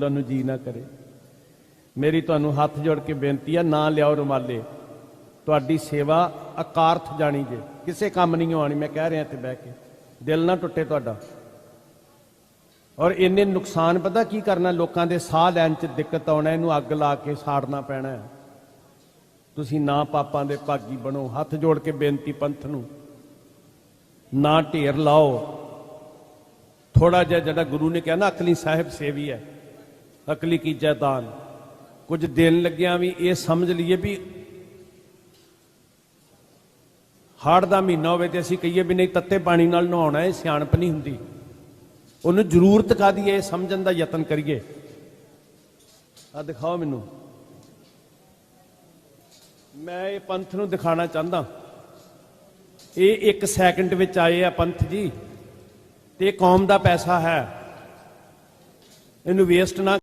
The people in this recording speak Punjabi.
ਬੋਲਣ ਨੂੰ ਜੀ ਨਾ ਕਰੇ। ਮੇਰੀ ਤੁਹਾਨੂੰ ਹੱਥ ਜੋੜ ਕੇ ਬੇਨਤੀ ਆ, ਨਾ ਲਿਆਓ ਰੁਮਾਲੇ। ਤੁਹਾਡੀ ਸੇਵਾ ਅਕਾਰਥ ਜਾਣੀ ਜੇ। ਕਿਸੇ ਕੰਮ ਨਹੀਂ ਆਉਣੀ ਮੈਂ ਕਹਿ ਰਿਹਾ ਇੱਥੇ ਬਹਿ ਕੇ। ਦਿਲ ਨਾ ਟੁੱਟੇ ਤੁਹਾਡਾ। ਔਰ ਇੰਨੇ ਨੁਕਸਾਨ ਪਤਾ ਕੀ ਕਰਨਾ, ਲੋਕਾਂ ਦੇ ਸਾਹ ਲੈਣ 'ਚ ਦਿੱਕਤ ਆਉਣਾ, ਇਹਨੂੰ ਅੱਗ ਲਾ ਕੇ ਸਾੜਨਾ ਪੈਣਾ ਹੈ। ਤੁਸੀਂ ਨਾ ਪਾਪਾਂ ਦੇ ਭਾਗੀ ਬਣੋ। ਹੱਥ ਜੋੜ ਕੇ ਬੇਨਤੀ ਪੰਥ ਨੂੰ। ਨਾ ਢੇਰ ਲਾਓ। ਥੋੜਾ ਜਿਹਾ ਜਿਹੜਾ ਗੁਰੂ ਨੇ ਕਿਹਾ ਨਾ, ਅਕਲੀ ਸਾਹਿਬ ਸੇਵੀ ਹੈ। ਅਕਲੀ ਕੀ ਜੈਦਾਨ। ਕੁਝ ਦੇਣ ਲੱਗਿਆਂ ਵੀ ਇਹ ਸਮਝ ਲਈਏ ਵੀ ਹਾੜ ਦਾ ਮਹੀਨਾ ਹੋਵੇ ਤੇ ਅਸੀਂ ਕਹੀਏ ਵੀ ਨਹੀਂ ਤੱਤੇ ਪਾਣੀ ਨਾਲ ਨਹਾਉਣਾ, ਇਹ ਸਿਆਣਪ ਨਹੀਂ ਹੁੰਦੀ। ਉਹਨੂੰ ਜ਼ਰੂਰਤ ਕਾਦੀ ਹੈ ਇਹ ਸਮਝਣ ਦਾ ਯਤਨ ਕਰੀਏ। ਆ ਦਿਖਾਓ ਮੈਨੂੰ। ਮੈਂ ਇਹ ਪੰਥ ਨੂੰ ਦਿਖਾਣਾ ਚਾਹੁੰਦਾ। ਇਹ ਇੱਕ ਸੈਕਿੰਡ ਵਿੱਚ ਆਏ ਆ ਪੰਥ ਜੀ। ਤੇ ਇਹ ਕੌਮ ਦਾ ਪੈਸਾ ਹੈ। ਇਹਨੂੰ ਵੇਸਟ ਨਾ